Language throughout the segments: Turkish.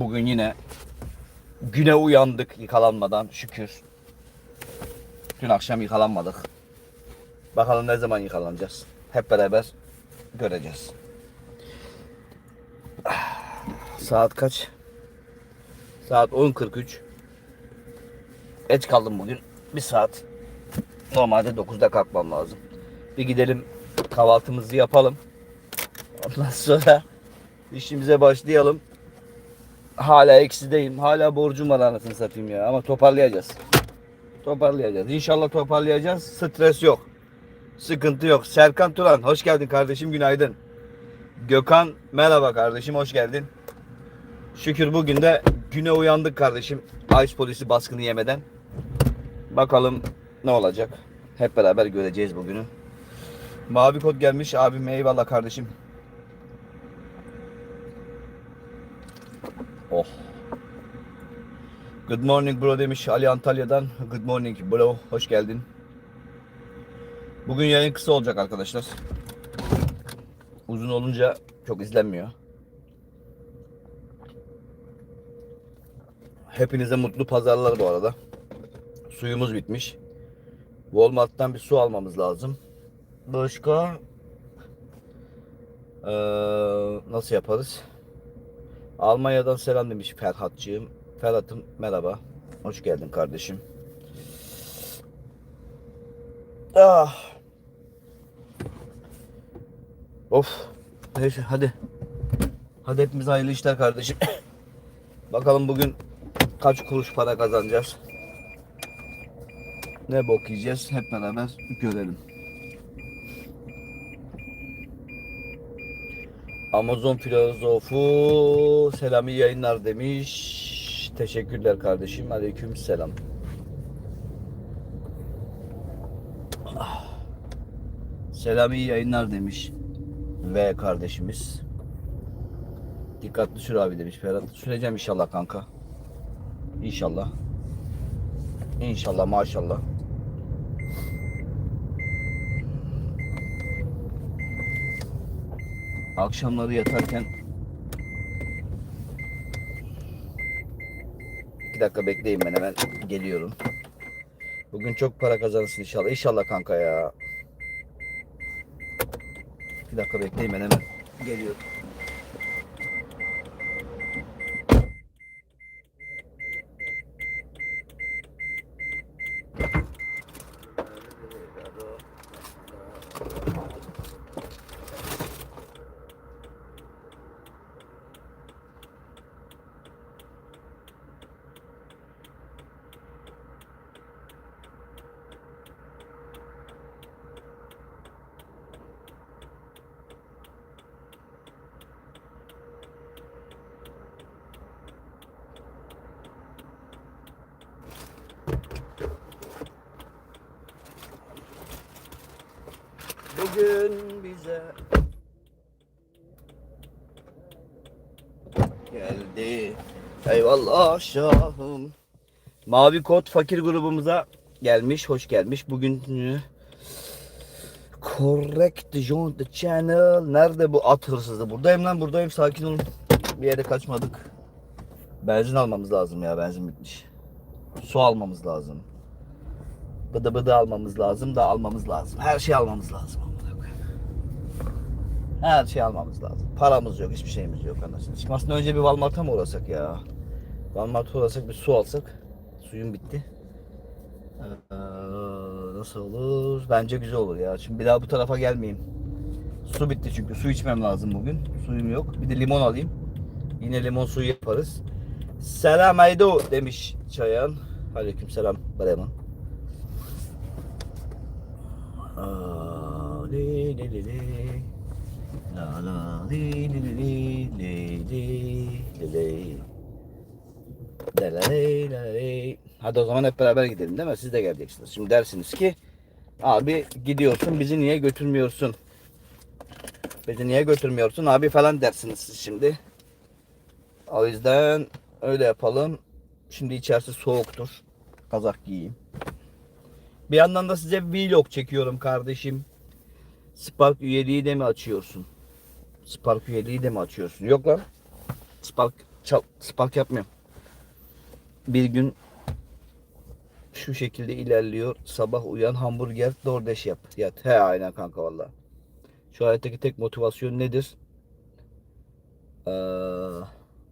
Bugün yine güne uyandık yıkalanmadan şükür. Dün akşam yıkalanmadık. Bakalım ne zaman yıkalanacağız. Hep beraber göreceğiz. Saat kaç? Saat 10.43. Geç kaldım bugün. Bir saat. Normalde 9'da kalkmam lazım. Bir gidelim kahvaltımızı yapalım. Ondan sonra işimize başlayalım. Hala eksideyim. Hala borcum var anasını satayım ya. Ama toparlayacağız. Toparlayacağız. İnşallah toparlayacağız. Stres yok. Sıkıntı yok. Serkan Turan hoş geldin kardeşim günaydın. Gökhan merhaba kardeşim hoş geldin. Şükür bugün de güne uyandık kardeşim. Ice polisi baskını yemeden. Bakalım ne olacak. Hep beraber göreceğiz bugünü. Mavi kod gelmiş abim eyvallah kardeşim. Good morning bro demiş Ali Antalya'dan. Good morning bro. Hoş geldin. Bugün yayın kısa olacak arkadaşlar. Uzun olunca çok izlenmiyor. Hepinize mutlu pazarlar bu arada. Suyumuz bitmiş. Walmart'tan bir su almamız lazım. Başka Ee, nasıl yaparız? Almanya'dan selam demiş Ferhatçığım. Ferhat'ım merhaba. Hoş geldin kardeşim. Ah. Of. Neyse hadi. Hadi hepimiz hayırlı işler kardeşim. Bakalım bugün kaç kuruş para kazanacağız. Ne bok yiyeceğiz hep beraber görelim. Amazon filozofu selam iyi yayınlar demiş. Teşekkürler kardeşim. Aleyküm selam. Selam iyi yayınlar demiş. Ve kardeşimiz. Dikkatli sür abi demiş Ferhat. Süreceğim inşallah kanka. İnşallah. İnşallah maşallah. Akşamları yatarken iki dakika bekleyin ben hemen geliyorum. Bugün çok para kazanırsın inşallah. İnşallah kanka ya. Bir dakika bekleyin ben hemen geliyorum. Bugün bize geldi. Eyvallah şahım. Mavi kod fakir grubumuza gelmiş, hoş gelmiş. Bugün e, Correct John the Channel. Nerede bu at hırsızı? Buradayım lan buradayım sakin olun. Bir yere kaçmadık. Benzin almamız lazım ya benzin bitmiş. Su almamız lazım. Bıdı bıdı almamız lazım da almamız lazım. Her şey almamız lazım. Her şey almamız lazım. Paramız yok, hiçbir şeyimiz yok anasını. Aslında önce bir Walmart'a mı uğrasak ya? Walmart'a uğrasak bir su alsak. Suyum bitti. Ee, nasıl olur? Bence güzel olur ya. Şimdi bir daha bu tarafa gelmeyeyim. Su bitti çünkü. Su içmem lazım bugün. Suyum yok. Bir de limon alayım. Yine limon suyu yaparız. Selam Aydo demiş Çayan. Aleyküm selam Bremen. La la li li li li li li li li. La la li la li. Hadi o zaman hep beraber gidelim değil mi? Siz de geleceksiniz. Şimdi dersiniz ki abi gidiyorsun bizi niye götürmüyorsun? Bizi niye götürmüyorsun abi falan dersiniz siz şimdi. O yüzden öyle yapalım. Şimdi içerisi soğuktur. Kazak giyeyim. Bir yandan da size vlog çekiyorum kardeşim. Spark üyeliği de mi açıyorsun? Spark üyeliği de mi açıyorsun? Yok lan. Spark çal, spark yapmıyorum. Bir gün şu şekilde ilerliyor. Sabah uyan hamburger DoorDash yap. Yat. He aynen kanka valla. Şu hayattaki tek motivasyon nedir? Ee,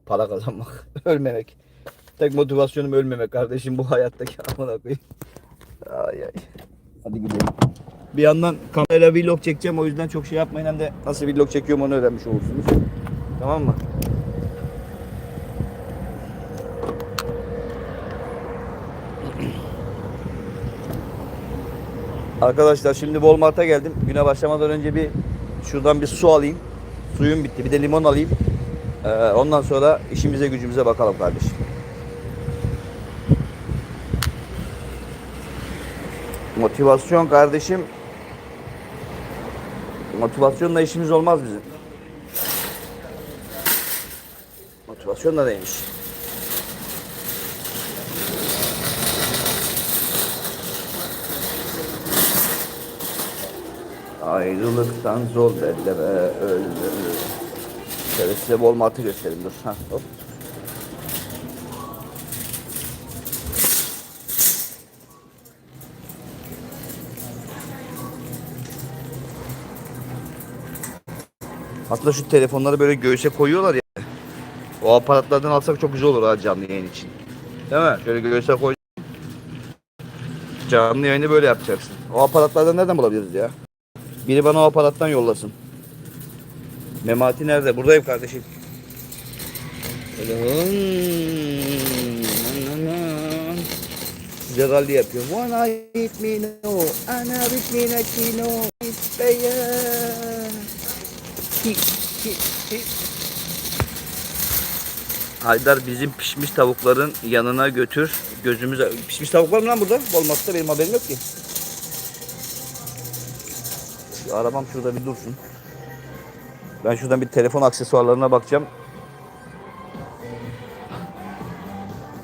para kazanmak. ölmemek. Tek motivasyonum ölmemek kardeşim bu hayattaki amına koyayım. Ay ay. Hadi gidelim. Bir yandan kamerayla vlog çekeceğim o yüzden çok şey yapmayın hem de nasıl vlog çekiyorum onu öğrenmiş olursunuz. Tamam mı? Arkadaşlar şimdi Walmart'a geldim. Güne başlamadan önce bir şuradan bir su alayım. Suyum bitti. Bir de limon alayım. Ee, ondan sonra işimize gücümüze bakalım kardeşim. Motivasyon kardeşim. Motivasyonla işimiz olmaz bizim. Motivasyon da neymiş? Ayrılıktan zor belleme öldü. Şöyle size Walmart'ı göstereyim dur. Ha, hop. Aslında şu telefonları böyle göğüse koyuyorlar ya. O aparatlardan alsak çok güzel olur ha canlı yayın için. Değil mi? Şöyle göğüse koy. Canlı yayını böyle yapacaksın. O aparatlardan nereden bulabiliriz ya? Biri bana o aparattan yollasın. Memati nerede? Buradayım kardeşim. Zegalli yapıyor. One hit me no, ana hit me na kino, Haydar bizim pişmiş tavukların yanına götür. Gözümüz pişmiş tavuk var mı lan burada? Olmazsa benim haberim yok ki. Arabam şurada bir dursun. Ben şuradan bir telefon aksesuarlarına bakacağım.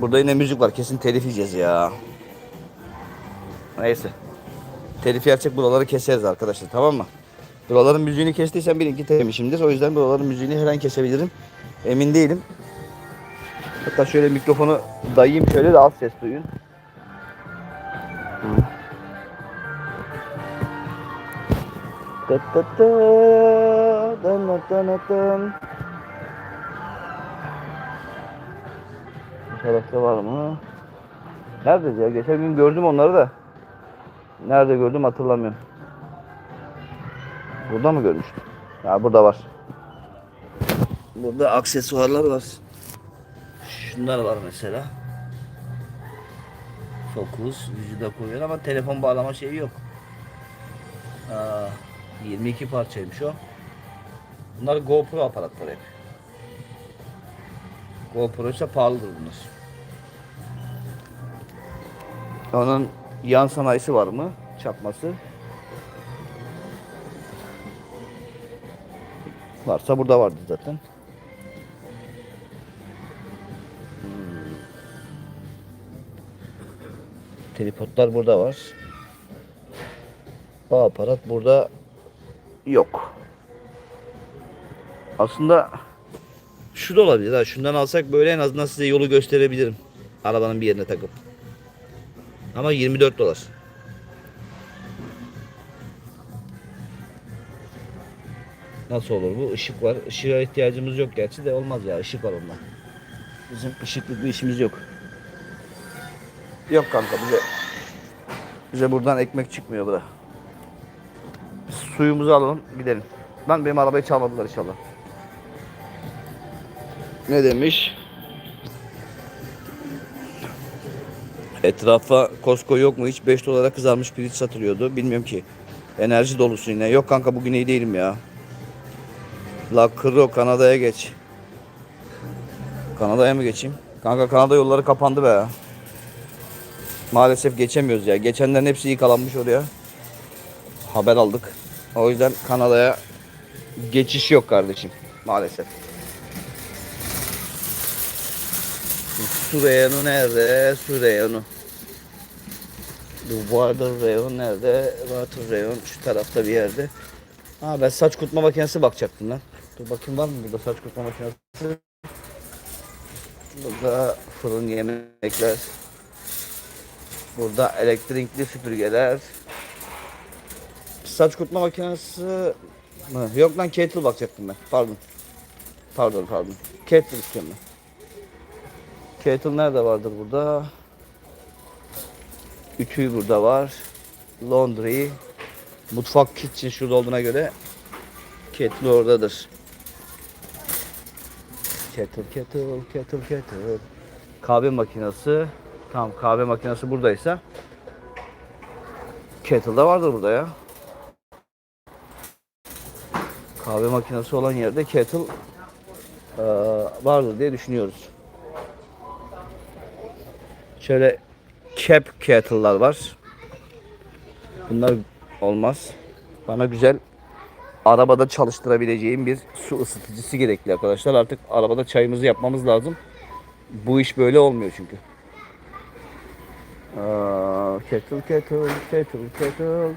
Burada yine müzik var. Kesin telif yiyeceğiz ya. Neyse. Telif yersek buraları keseriz arkadaşlar tamam mı? Buraların müziğini kestiysem bilinki temişimdir. O yüzden buraların müziğini her an kesebilirim. Emin değilim. Hatta şöyle mikrofonu dayayayım şöyle de az ses duyun. Dan dan. Bu tarafta var mı? Nerede ya? Geçen gün gördüm onları da. Nerede gördüm hatırlamıyorum. Burada mı görmüştüm? Ya burada var. Burada aksesuarlar var. Şunlar var mesela. Fokus, vücuda koyuyor ama telefon bağlama şeyi yok. Aa, 22 parçaymış o. Bunlar GoPro aparatları hep. GoPro ise pahalıdır bunlar. Onun yan sanayisi var mı? Çakması. Varsa burada vardı zaten. Hmm. Tripodlar burada var. O aparat burada yok. Aslında şu da olabilir. Şundan alsak böyle en azından size yolu gösterebilirim. Arabanın bir yerine takıp. Ama 24 dolar. Nasıl olur bu? Işık var. Işığa ihtiyacımız yok gerçi de olmaz ya. Işık var onda. Bizim ışıklı bir işimiz yok. Yok kanka bize bize buradan ekmek çıkmıyor bura. Suyumuzu alalım gidelim. Lan benim arabayı çalmadılar inşallah. Ne demiş? Etrafa Costco yok mu? Hiç 5 dolara kızarmış pirinç satılıyordu. Bilmiyorum ki. Enerji dolusu yine. Yok kanka bugün iyi değilim ya. La Kro Kanada'ya geç. Kanada'ya mı geçeyim? Kanka Kanada yolları kapandı be. Maalesef geçemiyoruz ya. Geçenlerin hepsi yıkalanmış oraya. Haber aldık. O yüzden Kanada'ya geçiş yok kardeşim. Maalesef. Su reyonu nerede? Su reyonu. Water reyon nerede? Water reyon şu tarafta bir yerde. Ha ben saç kurutma makinesi bakacaktım lan. Dur bakayım var mı burada saç kurutma makinesi? Burada fırın yemekler. Burada elektrikli süpürgeler. Saç kurutma makinesi mı? Yok lan kettle bakacaktım ben. Pardon. Pardon pardon. Kettle istiyorum ben. Kettle nerede vardır burada? Ütü burada var. Laundry. Mutfak kitchen şurada olduğuna göre kettle oradadır. Kettle, kettle, kettle, kettle. Kahve makinesi. Tamam kahve makinesi buradaysa kettle da vardır burada ya. Kahve makinesi olan yerde kettle eee, vardır diye düşünüyoruz. Şöyle cap kettle'lar var. Bunlar olmaz. Bana güzel arabada çalıştırabileceğim bir su ısıtıcısı gerekli arkadaşlar. Artık arabada çayımızı yapmamız lazım. Bu iş böyle olmuyor çünkü. Aa, kettle kettle kettle kettle.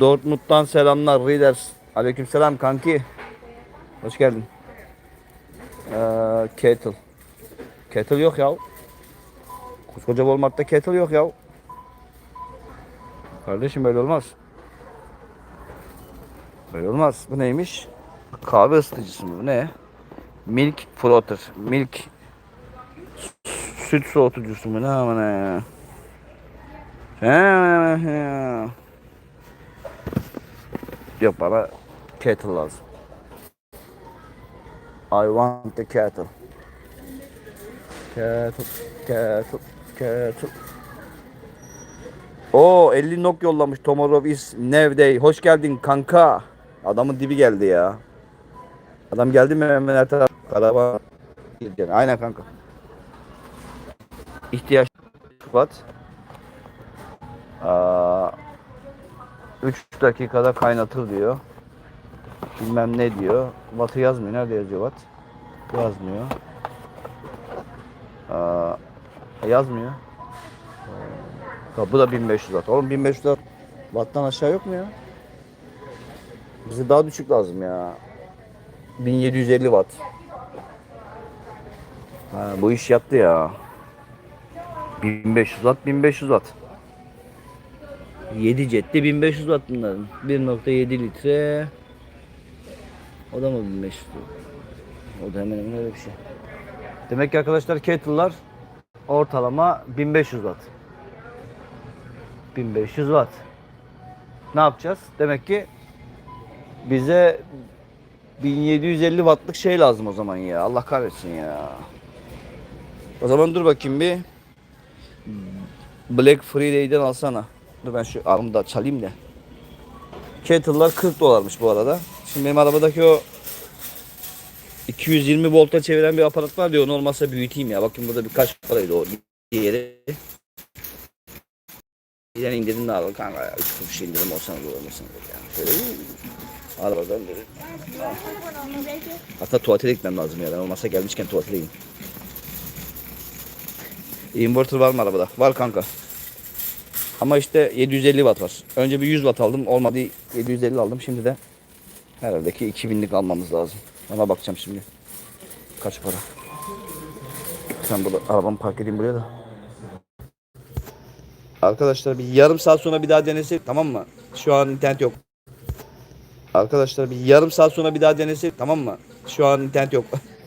Dortmund'dan selamlar Readers. Aleykümselam kanki. Hoş geldin. Ee, kettle. Kettle yok ya. Koskoca Walmart'ta kettle yok ya. Kardeşim böyle olmaz. Böyle olmaz. Bu neymiş? Kahve ısıtıcısı mı? Bu ne? Milk frother. Milk süt soğutucusu mu? Ne ama ne ya? He, Yok bana kettle lazım. I want the kettle. Kettle, kettle, kettle. O 50 nok yollamış Tomorrow is Nevday. Hoş geldin kanka. Adamın dibi geldi ya. Adam geldi mi hemen her taraf araba. Aynen kanka. İhtiyaç Şubat. Aa, 3 dakikada kaynatır diyor. Bilmem ne diyor. Watt'ı yazmıyor. Nerede yazıyor watt? Yazmıyor. Aa, yazmıyor. Ya bu da 1500 watt. Oğlum 1500 watt. Watt'tan aşağı yok mu ya? Bize daha düşük lazım ya. 1750 watt. Ha, bu iş yattı ya. 1500 watt 1500 watt. 7 cetti 1500 watt bunların. 1.7 litre. O da mı 1500? O da hemen hemen öyle bir şey. Demek ki arkadaşlar kettle'lar ortalama 1500 watt. 1500 watt. Ne yapacağız? Demek ki bize 1750 wattlık şey lazım o zaman ya. Allah kahretsin ya. O zaman dur bakayım bir. Black Friday'den alsana. Dur ben şu armı da çalayım da. Kettle'lar 40 dolarmış bu arada. Şimdi benim arabadaki o 220 volta çeviren bir aparat var diyor. Onu olmazsa büyüteyim ya. Bakın burada birkaç paraydı o diğeri. Bir tane indirim de aldım kanka ya. 3 kuruş indirim olsana da olmasın dedi ya. Şöyle uuu, arabadan dedim. Hatta tuvalete gitmem lazım ya. Ben olmazsa gelmişken tuvalete gideyim. Inverter var mı arabada? Var kanka. Ama işte 750 watt var. Önce bir 100 watt aldım. Olmadı 750 aldım. Şimdi de herhalde ki 2000'lik almamız lazım. Ona bakacağım şimdi. Kaç para? Sen burada arabamı park edeyim buraya da. Arkadaşlar bir yarım saat sonra bir daha denesek tamam mı? Şu an internet yok. Arkadaşlar bir yarım saat sonra bir daha denesek tamam mı? Şu an internet yok.